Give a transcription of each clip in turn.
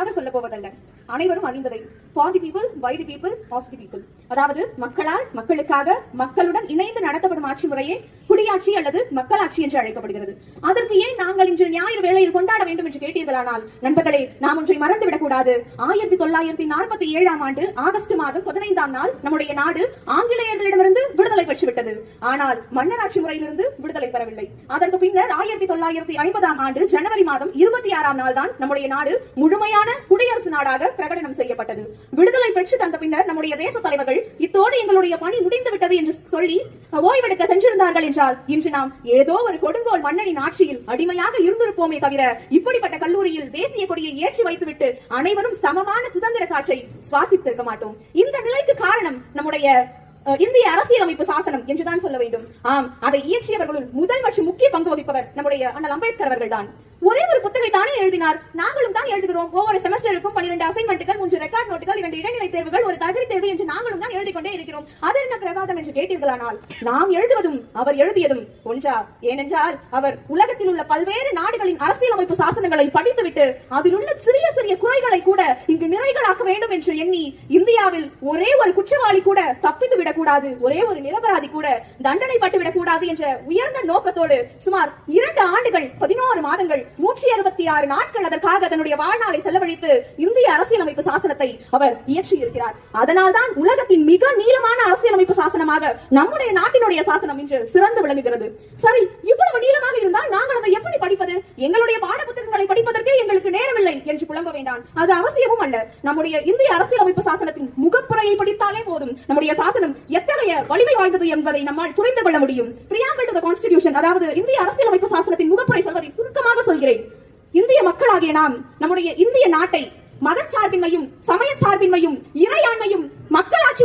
எனக்காக சொல்ல போவதல்ல. அனைவரும் அறிந்ததை for the people by the people of the people அதாவது மக்களால் மக்களுக்காக மக்களுடன் இணைந்து நடத்தப்படும் ஆட்சி முறையே குடியாட்சி அல்லது மக்களாட்சி என்று அழைக்கப்படுகிறது. அதற்கு ஏன் நாங்கள் இன்று ஞாயிறு வேளையில் கொண்டாட வேண்டும் என்று கேட்டீர்களானால் நண்பர்களே நாம் ஒன்றை மறந்துவிடக் கூடாது ஆயிரத்தி தொள்ளாயிரத்தி நாற்பத்தி ஏழாம் ஆண்டு ஆகஸ்ட் மாதம் பதினைந்தாம் நாள் நம்முடைய நாடு ஆங்கிலேயர்களிடமிருந்து விடுதலை பெற்றுவிட்டது. ஆனால் மன்னராட்சி முறையிலிருந்து விடுதலை பெறவில்லை. அதற்கு பின்னர் ஆயிரத்தி தொள்ளாயிரத்தி ஐம்பதாம் ஆண்டு ஜனவரி மாதம் இருபத்தி ஆறாம் நாள் தான் நம்முடைய நாடு முழுமையான குடியரசு நாடாக பிரகடனம் செய்யப்பட்டது. விடுதலை பெற்று தந்த பின்னர் நம்முடைய தேச தலைவர்கள் இத்தோடு எங்களுடைய பணி முடிந்து விட்டது என்று சொல்லி ஓய்வெடுக்க சென்றிருந்தார்கள் என்றால் இன்று நாம் ஏதோ ஒரு கொடுங்கோல் மன்னனின் ஆட்சியில் அடிமையாக இருந்திருப்போமே தவிர இப்படிப்பட்ட கல்லூரியில் தேசிய கொடியை ஏற்றி வைத்துவிட்டு அனைவரும் சமமான சுதந்திர காற்றை சுவாசித்திருக்க மாட்டோம். இந்த நிலைக்கு காரணம் நம்முடைய இந்திய அரசியலமைப்பு சாசனம் என்றுதான் சொல்ல வேண்டும். ஆம் அதை இயற்றியவர்களுள் முதல் மற்றும் முக்கிய பங்கு வகிப்பவர் நம்முடைய அண்ணல் அம்பேத்கர் அவர்கள் தான் ஒரே ஒரு புத்தகை தானே எழுதினார்? நாங்களும் தான் எழுதுகிறோம். ஒவ்வொரு செமஸ்டருக்கும் பன்னிரண்டு அசைன்மெண்ட்டுகள் மூன்று ரெக்கார்ட் நோட்டுகள் இரண்டு இடைநிலை தேர்வுகள் ஒரு தகுதி தேர்வு என்று நாங்களும் தான் எழுதி கொண்டே இருக்கிறோம். அது என்ன பிரகாதம் என்று கேட்டீர்களானால் நாம் எழுதுவதும் அவர் எழுதியதும் ஒன்றா? ஏனென்றால் அவர் உலகத்தில் உள்ள பல்வேறு நாடுகளின் அரசியலமைப்பு சாசனங்களை படித்துவிட்டு அதில் உள்ள சிறிய சிறிய வேண்டும் என்று எண்ணி இந்தியாவில் ஒரே ஒரு குற்றவாளி கூட தப்பித்து விடக்கூடாது ஒரே ஒரு நிரபராதி கூட தண்டனை பட்டு விடக்கூடாது என்ற உயர்ந்த நோக்கத்தோடு சுமார் இரண்டு ஆண்டுகள் பதினோரு மாதங்கள் நூற்றி அறுபத்தி ஆறு நாட்கள் அதற்காக தன்னுடைய வாழ்நாளை செலவழித்து இந்திய அரசியலமைப்பு சாசனத்தை அவர் இயற்றியிருக்கிறார். அதனால்தான் உலகத்தின் மிக நீளமான அரசியலமைப்பு சாசனமாக நம்முடைய நாட்டினுடைய சாசனம் இன்று சிறந்து விளங்குகிறது. சரி இவ்வளவு நீளமாக இருந்தால் நாங்கள் அதை எப்படி படிப்பது? எங்களுடைய பாட புத்தகங்களை படிப்பதற்கே எங்களுக்கு நேரமில்லை என்று புலம்ப வேண்டாம். அது அவசியமும் அல்ல. நம்முடைய இந்திய அரசியலமைப்பு சாசனத்தின் முகப்புறையை படித்தாலே போதும். நம்முடைய சாசனம் எத்தகைய வலிமை வாய்ந்தது என்பதை நம்மால் புரிந்து கொள்ள முடியும். பிரியாம்பிள் டு கான்ஸ்டிடியூஷன் அதாவது இந்திய அரசியலமைப்பு சாசனத்தின் முகப்புரை சொல்வதை சுருக்கமாக சொல்கிறேன். இந்திய மக்களாகிய நாம் நம்முடைய இந்திய நாட்டை மதச்சார்பின்மையும் சமய சார்பின்மையும் இறையாண்மையும் மக்களாட்சி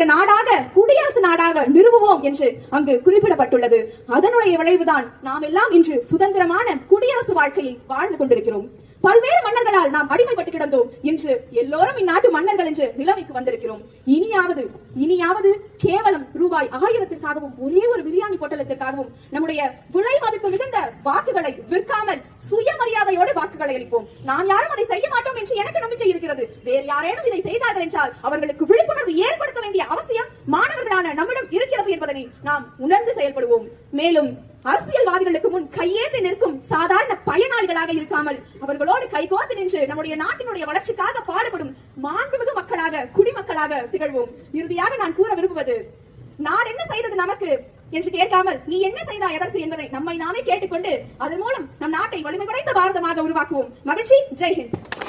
கொண்ட நாடாக குடியரசு நாடாக நிறுவுவோம் என்று அங்கு குறிப்பிடப்பட்டுள்ளது. அதனுடைய விளைவுதான் நாம் எல்லாம் இன்று சுதந்திரமான குடியரசு வாழ்க்கையை வாழ்ந்து கொண்டிருக்கிறோம். பல்வேறு மன்னர்களால் நாம் அடிமைப்பட்டு கிடந்தோம் இன்று எல்லோரும் இந்நாட்டு மன்னர்கள் என்று நிலைமைக்கு வந்திருக்கிறோம். இனியாவது இனியாவது கேவலம் ரூபாய் ஆயிரத்திற்காகவும் ஒரே ஒரு பிரியாணி பொட்டலத்திற்காகவும் நம்முடைய விலை மதிப்பு மிகுந்த வாக்குகளை விற்காமல் சுய நம்பிக்கையோடு வாக்குகளை அளிப்போம். நாம் யாரும் அதை செய்ய மாட்டோம் என்று எனக்கு நம்பிக்கை இருக்கிறது. வேறு யாரேனும் இதை செய்தார்கள் என்றால் அவர்களுக்கு விழிப்புணர்வு ஏற்படுத்த வேண்டிய அவசியம் மாணவர்களான நம்மிடம் இருக்கிறது என்பதனை நாம் உணர்ந்து செயல்படுவோம். மேலும் அரசியல்வாதிகளுக்கு முன் கையேந்து நிற்கும் சாதாரண பயனாளிகளாக இருக்காமல் அவர்களோடு கைகோர்த்து நின்று நம்முடைய நாட்டினுடைய வளர்ச்சிக்காக பாடுபடும் மாண்புமிகு மக்களாக குடிமக்களாக திகழ்வோம். இறுதியாக நான் கூற விரும்புவது நான் என்ன செய்தது நமக்கு என்று கேட்காமல் நீ என்ன செய்தாய் எதற்கு என்பதை நம்மை நாமே கேட்டுக்கொண்டு அதன் மூலம் நம் நாட்டை வலிமை படைத்த பாரதமாக உருவாக்குவோம். மகிழ்ச்சி. ஜெய்ஹிந்த்.